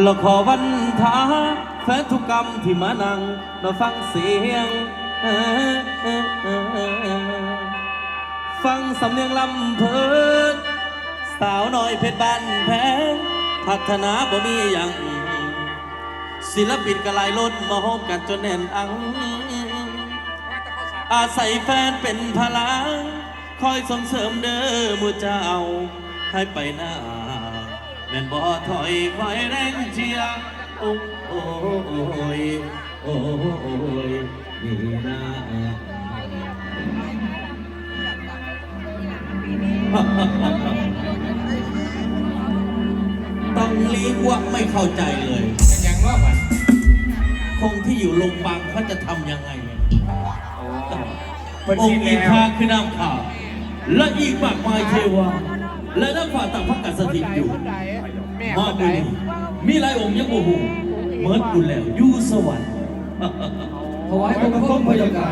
เราขอวันท้าแฟนทุกกรรมที่มานั่งมาฟังเสียง ฟังสำเนียงลำเพลินสาวน้อยเพชรบ้านแพงพัฒนาบ่มีอย่างศิลปินกระลายล้นมาโฮมกันจนแน่นอัง อาศัยแฟนเป็นพลัง คอยส่งเสริมเด้อมือเจ้าให้ไปหน้า แม่นบ่ถอยคอยแรงเชียร์โอ้โอ้โอ้ยโอ้โอ้ยนี่นะต้องเรียกว่าไม่เข้าใจเลยเป็นยังว่าวันคงที่อยู่โรงพยาบาลเขาจะทำยังไงเปิดองทีค์อีแล้วคาคือน้ำขาวและอีกมากมายเทวาและน้ำฝ่าต่างพักกันสถิตอยู่ มอบบุญมีหลายองค์ยังโอ้โหเหมือนกุแล้วอยู่สวรรค์ขอให้พระพุทธพระเจ้าค่ะ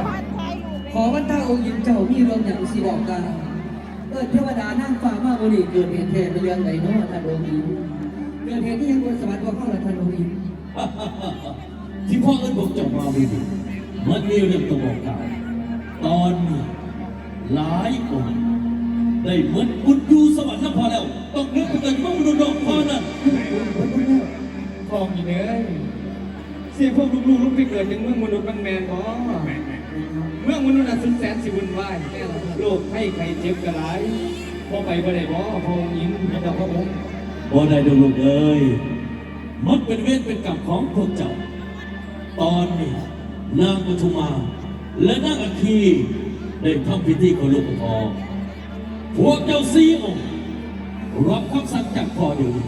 ขอวันท่าองค์หญิงเจ้ามีเรื่องอย่างสีบอกกันเออเทวดานั่งฟ้ามาบริเกิดเหตุแท้เป็นเรื่องไหนเนาะท่านองค์หญิงเกิดเหตุที่ยังบนสวรรค์ว่าเข้าละท่านองค์หญิงที่พ่อเอิญบอกจะมาบุญมันมีเรื่องต้องบอกกล่าวตอนนี้หลายองค์ได้เหมือนบุญอยู่สวรรค์นะพอแล้ว ต้องนึกถึงกันมั่งรุนดอกพอนะฟองอยู่เลยเสียพวกลูกๆลูกไปเกิดถึงเมืองมนุษย์มันแมนบ่เมืองมนุษย์น่ะสุดแสนสิวุ่นวายโรคให้ใครเจ็บกระไรพอไปบ่ได้บ่พอยิงพระเจ้าพระองค์บ่ได้ดูลูกเอ้ยมันเป็นเวรเป็นกรรมของพวกเจ้า ตอนนี้นางปทุมา และนางอัคคีได้ทำพิธีขอลูกพอพวกเจ้าสี่องค์ รับคำสั่งจากพ่อเดี๋ยวนี้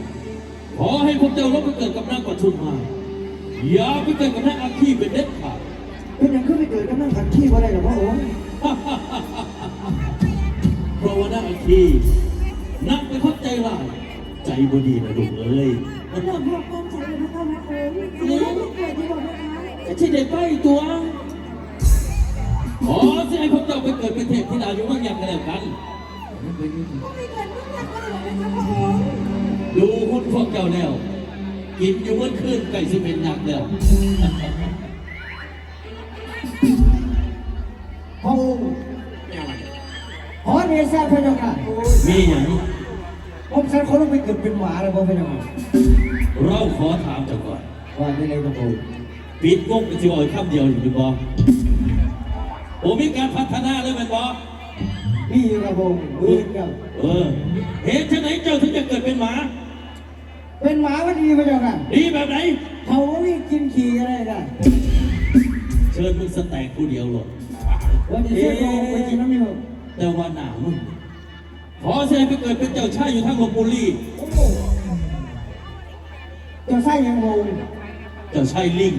ขอให้พวกเจ้าลบไปเกิดกับนางปทุมา อย่าไปเกิดกับนางอัคคีเป็นเด็ดขาดเป็นอย่างขึ้นไปเกิดกำลังขัดขี้ว่าได้หรอพระองค์เพราะว่านางอัคคีนางเป็นคนใจร้ายใจบดีนะลูกเอ้ยหลวงพ่อก้มใจเลยพระเจ้าแม่โอ้ยเลี้ยงไม่เกิดที่บอกนะคะจะที่ได้ไปตัวขอสิให้พวกเจ้าไปเกิดเป็นเทพธิดาอยู่เมืองยังกันแล้วกัน ก็ไม่เกิดเมื่อไหร่ก็เลยบอกนะคะพระองค์ดูคุณพวกเจ้าแล้ว กินอยู่เมื่อคืนไก่สิเป็นยักษ์แล้วพระองค์ขอเดชะพระเจ้าค่ะมีอย่างผมฉันเขาต้องไปเกิดเป็นหมาเลยพระเจ้าค่ะเราขอถามเจ้าก่อนว่าไม่ได้พระองค์ปิดงบเป็นสิบอ่อยคำเดียวอยู่เป็นบอโอ้มีการพัฒนาเลยเป็นบอนี่ พระองค์เวียนกับ เออ เหตุไฉนเจ้าถึงจะเกิดเป็นหมา เป็นหมาวันดีพระเจ้าค่ะดีแบบไหน เขาไม่กินขี้อะไรได้เชิญมึงสแต็กผู้เดียวหรอกวันนี้เชื่อพระองค์ไปกินน้ำมีหกแต่ว่าหนามึงขอเชิญไปเกิดเป็นเจ้าชายอยู่ทั้งลพบุรีเจ้าไส้ยังพระองค์เจ้าชายลิง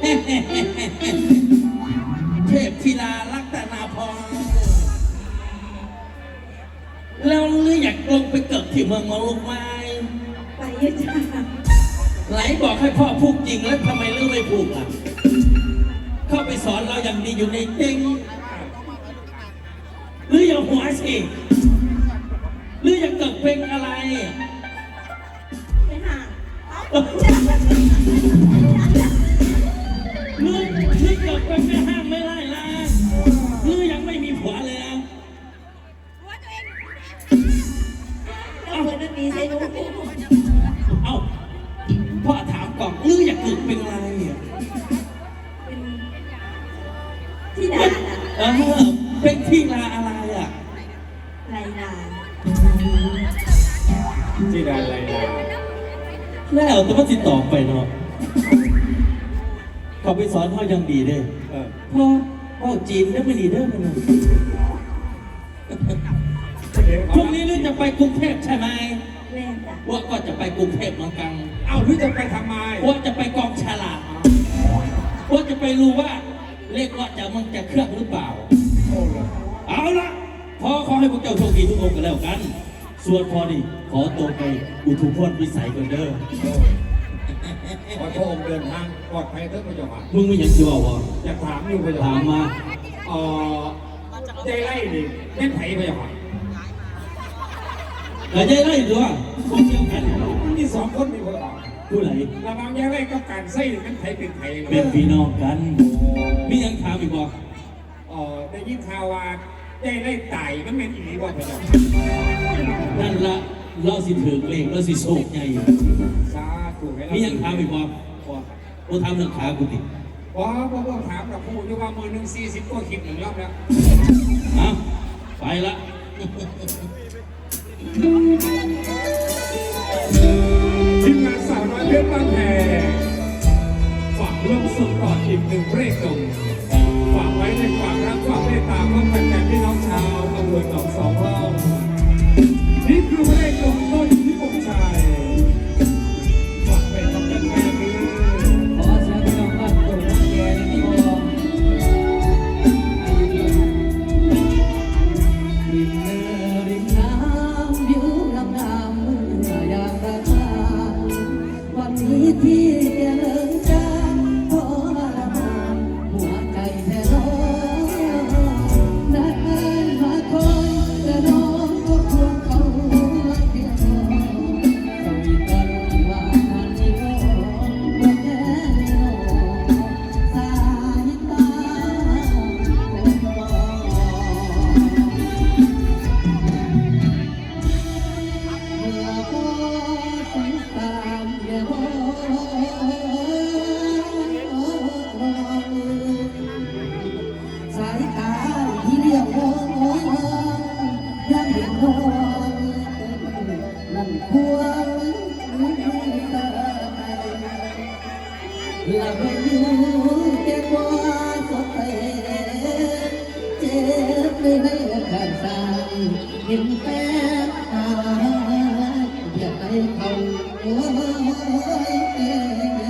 เท พธิดาลักษณาพรแล้วลืออยากลงไปเกิดที่เมืองมรลูกไม้ไปเยอะจ้าไหนบอกให้พ่อพูดจริงแล้วทำไมเลือไม่พูดล่ะ เข้าไปสอนเราอย่างดีอยู่ในจริงหรืออย่าหัวสิหรืออยากเกิดเป็นอะไรไปหาลือลือเกิดเป็นแม่ห้าม อนลืออยากเกิดเป็นอะไรอะเป็นที่ดาน่ะเออเป็นที่ลาอะไรอะไรนาที่ใดไรล่ะแล้วแต่ว่าติดต่อไปเนาะเขาไปสอนเขายังดีเด้เออพ่อพ่อจีนได้ไม่ดีเด้อมันนะพรุ่งนี้ลือจะไปกรุงเทพใช่ไหมแม่จ้ะว่าก็จะไปกรุงเทพเหมือนกัน เอ้าหรือจะไปทำไมว่าจะไปกองฉลากว่าจะไปรู้ว่าเลขว่าจะมันจะเครื่องหรือเปล่าโอ้โหเอาละพอขอให้พวกเจ้าโชคดีทุกคนกันแล้วกัน ส่วนพอดีขอตัวไปอุทุพจน์วิสัยกันเด้อขอพระองค์เดินทางปลอดภัยเถอะพระเจ้าค่ะมึงไม่ยังเชื่อวะอยากถามอยู่พระเจ้าถามค่ะมาเอ่อใจไร่นี่เป็นไผ่พระเจ้าค่ะเแต่ใจไล่ตัวพวกเดียวกันมันมีสองคนมีคนออกผู้ไหนระวังแย่ไล่กับการไส้มันไทยเป็นไทยเป็นพี่น้องกัน มียังถามอีกบ่อ๋อได้ยินข่าวว่าได้ไล่ไต่มันเป็นอีหลีบ่พะเจ้านั่นละเราสิถือเลขเราสิโชคใหญ่สาธุให้เรามียังถามอีกบ่บ่โอ้ทำเรื่องขากูติบ่บ่บ่ถามกับผู้อยู่ว่ามือหนึ่งสี่สิบกว่าคลิปหนึ่งรอบแล้ว เอาไปละ ทีมงานสาวน้อยเพชรบ้านแพรฝากร่วมส่งต่ออีกหนึ่งเพลงตรง บเลยในข้างซ้ายเห็นแฟนตาอยากให้เขาโอ้ย